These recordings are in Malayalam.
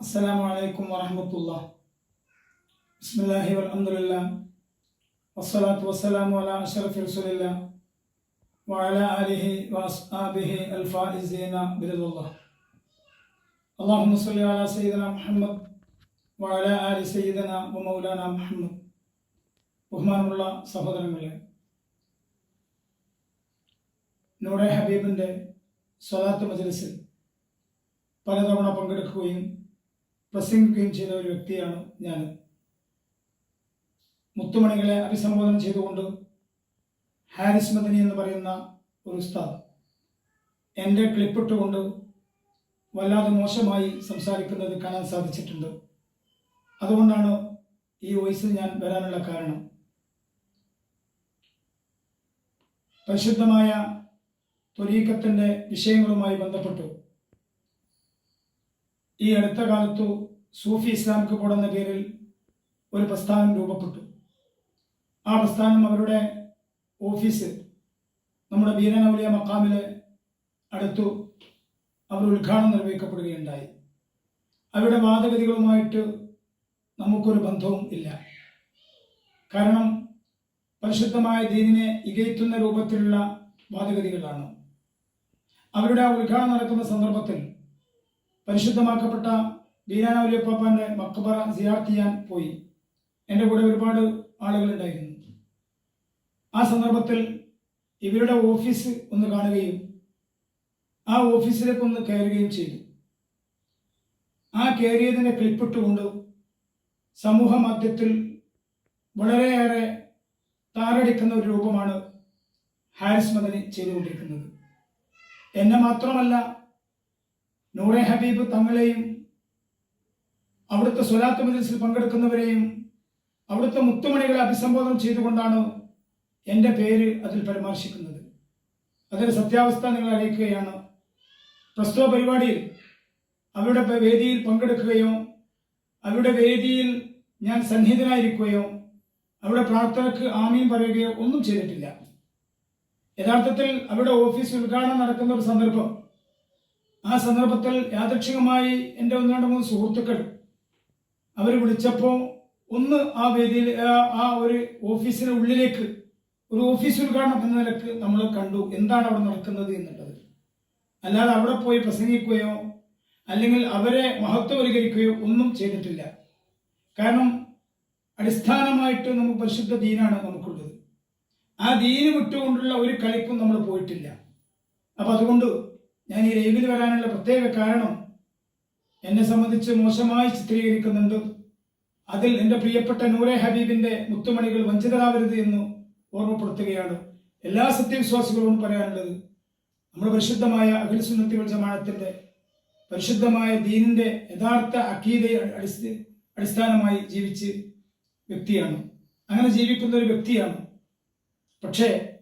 അസ്സലാമു അലൈക്കും വറഹമത്തുള്ള ബിസ്മില്ലാഹി വൽഹംദുലില്ല വസ്സലാത്തു വസ്സലാമു അലാ അഷറഫി റസൂലില്ല വഅല ആലിഹി വഅസ്ഹാബിഹി അൽഫായിസീന ബിരിദുള്ള അല്ലാഹുമ്മ സ്വല്ലി അല സയ്യിദന മുഹമ്മദ് വഅലാ ആലി സയ്യിദന വ മൗലാന മുഹമ്മദ്. ബഹുമാനമുള്ള സഹോദരങ്ങളെ നൂറെ ഹബീബിന്റെ സ്വലാത്ത് മജ്ലിസിൽ പലതവണ പങ്കെടുക്കുകയും പ്രസംഗിക്കുകയും ചെയ്ത ഒരു വ്യക്തിയാണ് ഞാൻ. മുത്തുമണികളെ അഭിസംബോധന ചെയ്തുകൊണ്ട് ഹാരിസ് മദനി എന്ന് പറയുന്ന ഒരു ഉസ്താദ് എന്റെ ക്ലിപ്പിട്ടുകൊണ്ട് വല്ലാതെ മോശമായി സംസാരിക്കുന്നത് കാണാൻ സാധിച്ചിട്ടുണ്ട്. അതുകൊണ്ടാണ് ഈ വോയിസിൽ ഞാൻ വരാനുള്ള കാരണം. പരിശുദ്ധമായ ത്വരീക്കത്തിന്റെ വിഷയങ്ങളുമായി ബന്ധപ്പെട്ടു. ഈ അടുത്ത കാലത്തു സൂഫി ഇസ്ലാമിക് ബോർഡ് എന്ന പേരിൽ ഒരു പ്രസ്ഥാനം രൂപപ്പെട്ടു. ആ പ്രസ്ഥാനം അവരുടെ ഓഫീസ് നമ്മുടെ ബീരനൗലിയ മക്കാമിലെ അടുത്തു അവർ ഉദ്ഘാടനം നിർവഹിക്കപ്പെടുകയുണ്ടായി. അവരുടെ വാദഗതികളുമായിട്ട് നമുക്കൊരു ബന്ധവും ഇല്ല. കാരണം പരിശുദ്ധമായ ദീനിനെ ഇകയറ്റുന്ന രൂപത്തിലുള്ള വാദഗതികളാണ്. അവരുടെ ആ ഉദ്ഘാടനം നടക്കുന്ന സന്ദർഭത്തിൽ പരിശുദ്ധമാക്കപ്പെട്ട ബീനാനൗലിയപ്പാപ്പാന്റെ മക്കബറ സിയാർത്ത് ചെയ്യാൻ പോയി. എന്റെ കൂടെ ഒരുപാട് ആളുകൾ ഉണ്ടായിരുന്നു. ആ സന്ദർഭത്തിൽ ഇവരുടെ ഓഫീസ് ഒന്ന് കാണുകയും ആ ഓഫീസിലേക്ക് ഒന്ന് കയറുകയും ചെയ്തു. ആ കയറിയതിനെ ക്ലിപ്പിട്ടുകൊണ്ട് സമൂഹ മധ്യത്തിൽ വളരെയേറെ താറടിക്കുന്ന ഒരു രൂപമാണ് ഹാരിസ് മദനി ചെയ്തുകൊണ്ടിരിക്കുന്നത്. എന്നെ മാത്രമല്ല നൂറെ ഹബീബ് തങ്ങളെയും അവിടുത്തെ സ്വലാത്ത് മജിൽസിൽ പങ്കെടുക്കുന്നവരെയും അവിടുത്തെ മുത്തുമണികളെ അഭിസംബോധന ചെയ്തുകൊണ്ടാണ് എന്റെ പേര് അതിൽ പരാമർശിക്കുന്നത്. അതിന്റെ സത്യാവസ്ഥ നിങ്ങൾ അറിയിക്കുകയാണ്. പ്രസ്തുത പരിപാടിയിൽ അവരുടെ വേദിയിൽ പങ്കെടുക്കുകയോ അവരുടെ വേദിയിൽ ഞാൻ സന്നിഹിതനായിരിക്കുകയോ അവരുടെ പ്രാർത്ഥനക്ക് ആമീൻ പറയുകയോ ഒന്നും ചെയ്തിട്ടില്ല. യഥാർത്ഥത്തിൽ അവരുടെ ഓഫീസ് ഉദ്ഘാടനം നടക്കുന്ന ഒരു സന്ദർഭം ആ സന്ദർഭത്തിൽ യാദൃക്ഷികമായി എന്റെ ഒന്ന് രണ്ട് മൂന്ന് സുഹൃത്തുക്കൾ അവർ വിളിച്ചപ്പോൾ ഒന്ന് ആ വേദിയിൽ ആ- ഒരു ഓഫീസിന് ഉള്ളിലേക്ക് ഒരു ഓഫീസ് ഉദ്ഘാടനം എന്ന നിലയ്ക്ക് നമ്മൾ കണ്ടു. എന്താണ് അവിടെ നടക്കുന്നത് എന്നുള്ളത്. അല്ലാതെ അവിടെ പോയി പ്രസംഗിക്കുകയോ അല്ലെങ്കിൽ അവരെ മഹത്വവൽക്കരിക്കുകയോ ഒന്നും ചെയ്തിട്ടില്ല. കാരണം അടിസ്ഥാനമായിട്ട് നമുക്ക് പരിശുദ്ധ ദീനാണ് നമുക്കുള്ളത്. ആ ദീന് വിട്ടുകൊണ്ടുള്ള ഒരു കളിക്കും നമ്മൾ പോയിട്ടില്ല. അപ്പം അതുകൊണ്ട് ഞാൻ ഈ ലൈവിൽ വരാനുള്ള പ്രത്യേക കാരണം എന്നെ സംബന്ധിച്ച് മോശമായി ചിത്രീകരിക്കുന്നുണ്ട്. അതിൽ എന്റെ പ്രിയപ്പെട്ട നൂറെ ഹബീബിന്റെ മുത്തുമണികൾ വഞ്ചിതരാവരുത് എന്ന് ഓർമ്മപ്പെടുത്തുകയാണ് എല്ലാ സത്യവിശ്വാസികളോടും പറയാനുള്ളത്. നമ്മുടെ പരിശുദ്ധമായ അഖിൽസുന്നത്തി ജമാഅത്തിന്റെ പരിശുദ്ധമായ ദീനിന്റെ യഥാർത്ഥ അക്കീതയെ അടിസ്ഥ അടിസ്ഥാനമായി ജീവിച്ച് വ്യക്തിയാണ്. അങ്ങനെ ജീവിക്കുന്ന ഒരു വ്യക്തിയാണ്. പക്ഷേ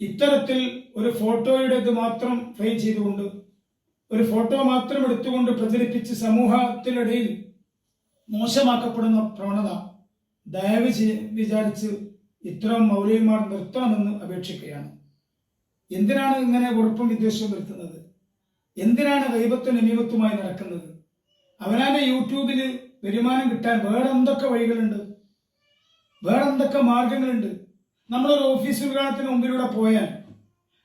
ഇത്തരത്തിൽ ഒരു ഫോട്ടോയുടെ ഇത് മാത്രം ഫ്രെയിം ചെയ്തുകൊണ്ട് ഒരു ഫോട്ടോ മാത്രം എടുത്തുകൊണ്ട് പ്രചരിപ്പിച്ച് സമൂഹത്തിനിടയിൽ മോശമാക്കപ്പെടുന്ന പ്രവണത ദയവ് വിചാരിച്ച് ഇത്തരം മൗലികമാർ നിർത്തണമെന്ന് അപേക്ഷിക്കുകയാണ്. എന്തിനാണ് ഇങ്ങനെ ഉറപ്പും വിദ്വേഷവും വരുത്തുന്നത്? എന്തിനാണ് ദൈവത്തും നിയമത്തുമായി നടക്കുന്നത്? അവനാന്റെ യൂട്യൂബിൽ വരുമാനം കിട്ടാൻ വേറെ എന്തൊക്കെ വഴികളുണ്ട്? വേറെ എന്തൊക്കെ മാർഗങ്ങളുണ്ട്? നമ്മളൊരു ഓഫീസ് ഉദ്ഘാടനത്തിന് മുമ്പിലൂടെ പോയാൽ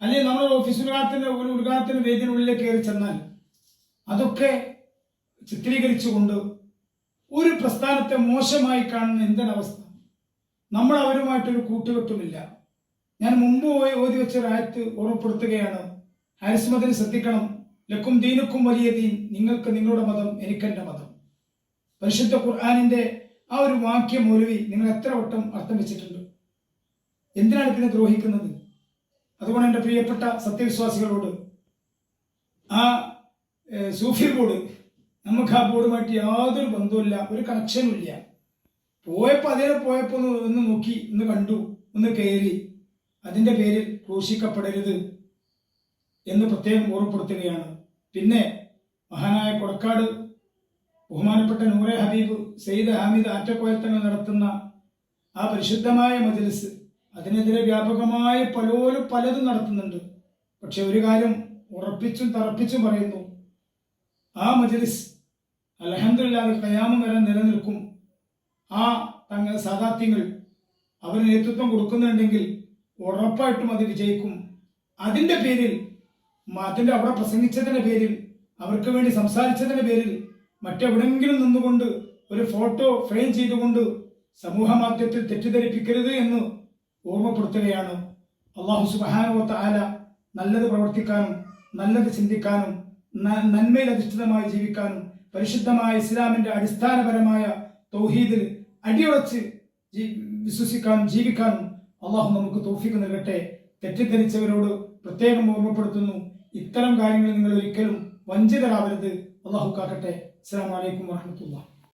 അല്ലെങ്കിൽ നമ്മൾ ഓഫീസ് ഉദ്ഘാടനത്തിന് ഒരു ഉദ്ഘാടനത്തിന് വേദിനുള്ളിലേക്ക് കയറി ചെന്നാൽ അതൊക്കെ ചിത്രീകരിച്ചുകൊണ്ട് ഒരു പ്രസ്ഥാനത്തെ മോശമായി കാണുന്ന എന്തൊരവസ്ഥ? നമ്മൾ അവരുമായിട്ടൊരു കൂട്ടുകെട്ടുമില്ല ഞാൻ മുമ്പ് പോയി ഓതി വെച്ച രാജ്യത്ത് ഓർമ്മപ്പെടുത്തുകയാണ്. ഹാരിസ്മതിന് ശ്രദ്ധിക്കണം. ലക്കും ദീനുക്കും വലിയ ദീൻ. നിങ്ങൾക്ക് നിങ്ങളുടെ മതം എനിക്കെന്റെ മതം. പരിശുദ്ധ ഖുർആാനിന്റെ ആ ഒരു വാക്യം ഒലുവി നിങ്ങൾ എത്ര വട്ടം അർത്ഥം വെച്ചിട്ടുണ്ട്? എന്തിനാണ് ഇതിനെ ദ്രോഹിക്കുന്നത്? അതുകൊണ്ട് എന്റെ പ്രിയപ്പെട്ട സത്യവിശ്വാസികളോട് ആ സൂഫി ബോർഡ് നമുക്ക് ആ ബോർഡുമായിട്ട് യാതൊരു ബന്ധവുമില്ല ഒരു കണക്ഷനും ഇല്ല. പോയപ്പോൾ അതേ പോയപ്പോൾ ഒന്ന് ഒന്ന് നോക്കി ഒന്ന് കണ്ടു ഒന്ന് കയറി. അതിന്റെ പേരിൽ ക്രൂശിക്കപ്പെടരുത് എന്ന് പ്രത്യേകം ഓർമ്മപ്പെടുത്തുകയാണ്. പിന്നെ മഹാനായ കൊടക്കാട് ബഹുമാനപ്പെട്ട നൂറെ ഹബീബ് സെയ്ദ് ഹാമിദ് ആറ്റക്കോയത്തങ്ങൾ നടത്തുന്ന ആ പരിശുദ്ധമായ മജലിസ് അതിനെതിരെ വ്യാപകമായി പലരും പലതും നടത്തുന്നുണ്ട്. പക്ഷെ ഒരു കാര്യം ഉറപ്പിച്ചും തറപ്പിച്ചും പറയുന്നു. ആ മജലിസ് അലഹമില്ലാതെ കയാമം വരെ നിലനിൽക്കും. ആ തങ്ങൾ സാധാത്യങ്ങൾ അവർ നേതൃത്വം കൊടുക്കുന്നുണ്ടെങ്കിൽ ഉറപ്പായിട്ടും അത് വിജയിക്കും. അതിന്റെ പേരിൽ അതിന്റെ അവിടെ പ്രസംഗിച്ചതിന്റെ പേരിൽ അവർക്ക് വേണ്ടി സംസാരിച്ചതിന്റെ പേരിൽ മറ്റെവിടെങ്കിലും നിന്നുകൊണ്ട് ഒരു ഫോട്ടോ ഫ്രെയിം ചെയ്തുകൊണ്ട് സമൂഹ മാധ്യമത്തിൽ തെറ്റിദ്ധരിപ്പിക്കരുത് എന്ന് ഓർമ്മപ്പെടുത്തുകയാണ്. അള്ളാഹു സുബാനുവത്ത ആല നല്ലത് പ്രവർത്തിക്കാനും നല്ലത് ചിന്തിക്കാനും നന്മയിൽ അധിഷ്ഠിതമായി ജീവിക്കാനും പരിശുദ്ധമായ ഇസ്ലാമിന്റെ അടിസ്ഥാനപരമായ തൗഹീദിൽ അടിയുറച്ച് വിശ്വസിക്കാനും ജീവിക്കാനും അള്ളാഹു നമുക്ക് തോഫിക്ക് നൽകട്ടെ. തെറ്റിദ്ധരിച്ചവരോട് പ്രത്യേകം ഓർമ്മപ്പെടുത്തുന്നു. ഇത്തരം കാര്യങ്ങളിൽ നിങ്ങൾ ഒരിക്കലും വഞ്ചിതരാവരുത്. അള്ളാഹു കാക്കട്ടെ. അസ്സാം വലൈക്കും വാഹമത്തുള്ള